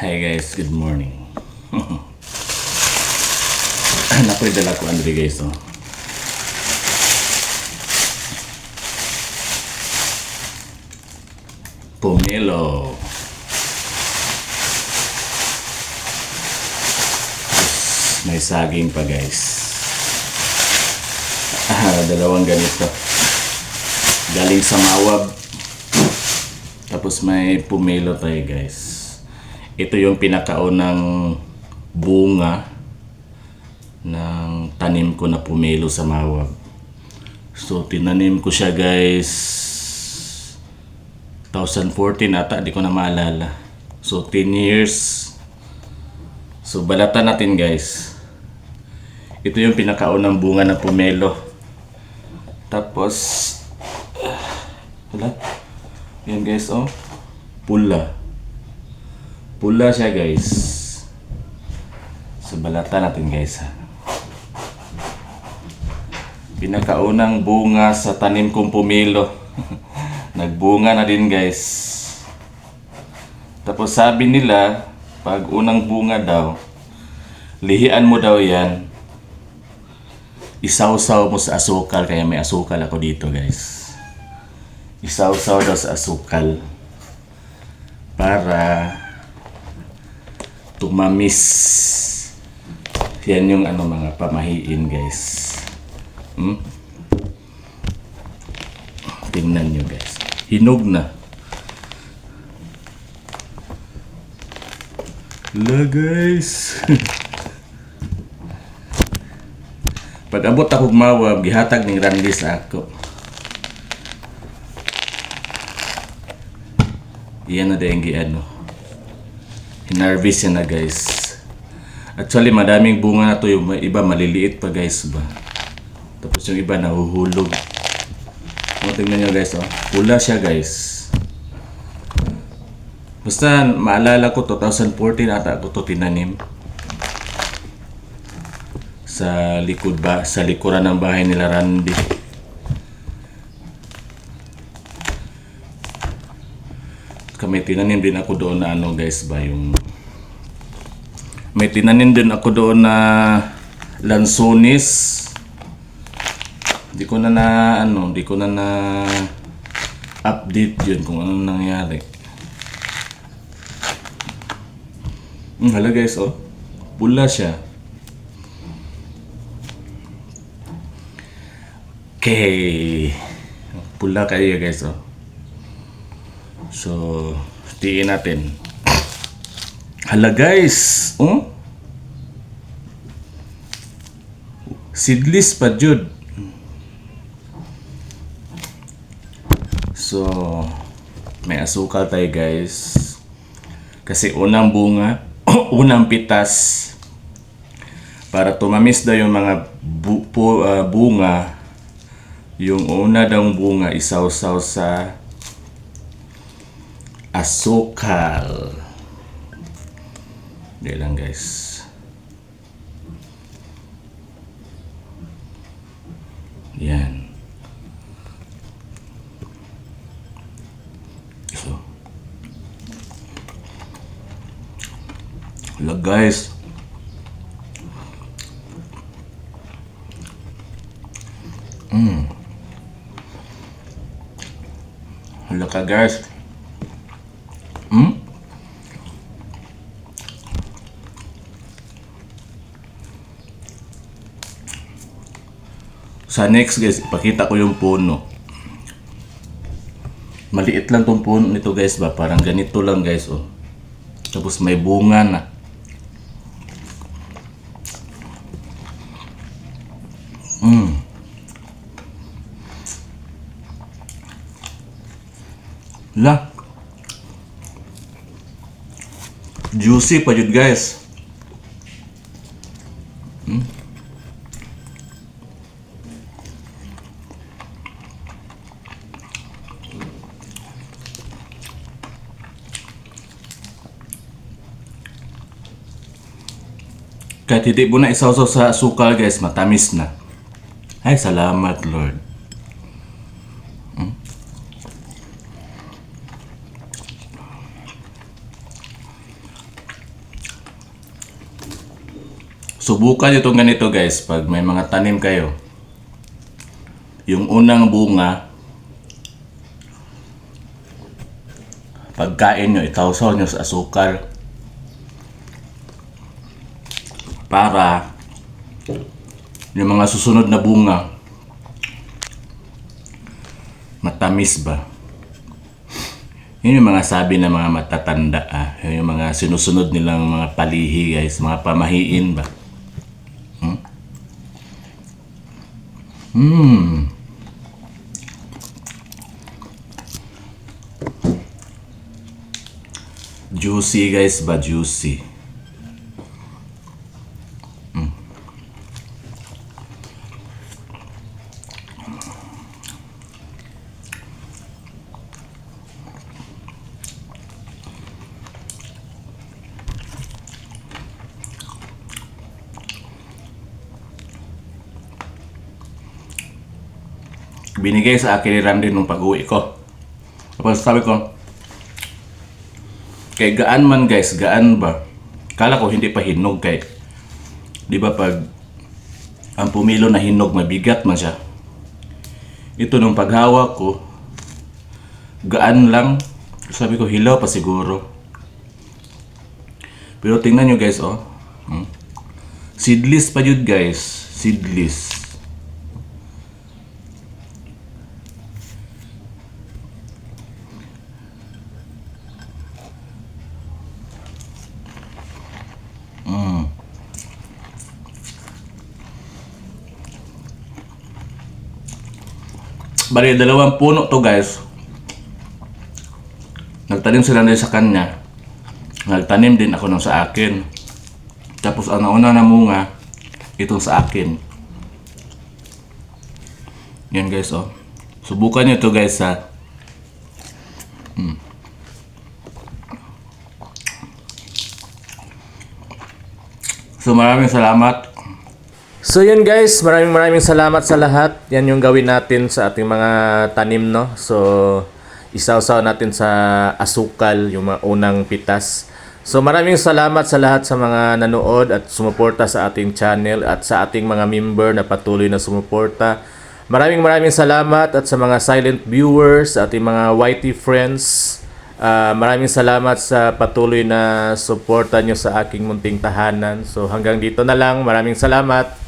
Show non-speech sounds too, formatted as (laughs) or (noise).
Hi guys, good morning. (laughs) Nakoy dala ko Andre guys oh. Pomelo. May saging pa guys. Ah, (laughs) dalawang ganito. Galing sa Mawab. Tapos may pumelo tayo guys. Ito yung pinakaunang bunga ng tanim ko na pumelo sa Mawab. So tinanim ko siya guys 2014 ata, di ko na maalala. So 10 years. So balatan natin guys. Ito yung pinakaunang bunga ng pumelo. Tapos wala. Yan guys, oh. Pula. Pula siya guys. So balatan natin guys. Pinakaunang bunga sa tanim kong pumilo. (laughs) Nagbunga na din guys. Tapos sabi nila, pag unang bunga daw, lihian mo daw yan. Isaw-saw mo sa asukal, kaya may asukal ako dito guys isaw-saw daw sa asukal para tumamis. Yan yung ano mga pamahiin guys. Hmm? tingnan nyo guys. Hinog na. La guys. (laughs) Pag abot ako mawab gihatag ning Randy sa ako. Iyan na dengue ano. Hinarvest na guys. Actually madaming bunga na to yung iba maliliit pa guys ba. Tapos yung iba nahuhulog. O, tingnan nyo guys oh. Pula siya guys. Basta maalala ko 2014 ata ako to tinanim. Sa likod ba, sa likuran ng bahay nila Randy. Kami tinanim din ako doon na ano guys ba yung may tinanim din ako doon na lansones di ko na na ano di ko na na update yun kung anong nangyari. Hmm, hala guys oh. Pula siya. Okay. Pula kayo guys oh So, tiin natin. Hala guys! Oh? Seedless pa jud. So, may asukal tayo guys. Kasi unang bunga, (coughs) unang pitas para tumamis daw yung mga bu- pu- ah, bunga yung una daw bunga isaw-saw sa asukal. Hindi lang guys. Yan. So. Hala guys. Mm. Ka guys. Sa next guys, ipakita ko yung puno. Maliit lang tong puno nito guys ba, parang ganito lang guys oh. Tapos may bunga na. Mm. La. Juicy pa jud guys. Kahit hindi mo na isawsaw sa asukal guys, matamis na. Ay, salamat Lord. Hmm? Subukan nyo itong ganito guys pag may mga tanim kayo. Yung unang bunga, pagkain nyo, itawsaw nyo sa asukal. Para yung mga susunod na bunga, matamis ba? Yun yung mga sabi ng mga matatanda ah. Yun yung mga sinusunod nilang mga palihi guys, mga pamahiin ba? Hmm? Hmm. Juicy guys ba? Juicy. Binigay sa akin ni Randy nung pag-uwi ko. Tapos sabi ko, Kay gaan man guys, gaan ba? Kala ko hindi pa hinog kay. 'Di ba pag ang pumilo na hinog mabigat man siya. Ito nung paghawak ko, gaan lang. Sabi ko hilaw pa siguro. Pero tingnan nyo guys oh. Hmm? Seedless pa yun guys. Seedless. Bali, dalawang puno to guys. Nagtanim sila din sa kanya. Nagtanim din ako nung sa akin. Tapos ang nauna na munga, itong sa akin. Yan guys oh. Subukan nyo to guys ha. Mm. So maraming salamat. So yun guys, maraming maraming salamat sa lahat. Yan yung gawin natin sa ating mga tanim no. So isaw-saw natin sa asukal yung mga unang pitas. So maraming salamat sa lahat sa mga nanood at sumuporta sa ating channel at sa ating mga member na patuloy na sumuporta. Maraming maraming salamat at sa mga silent viewers, sa ating mga YT friends. Ah, maraming salamat sa patuloy na suporta nyo sa aking munting tahanan. So hanggang dito na lang. Maraming salamat.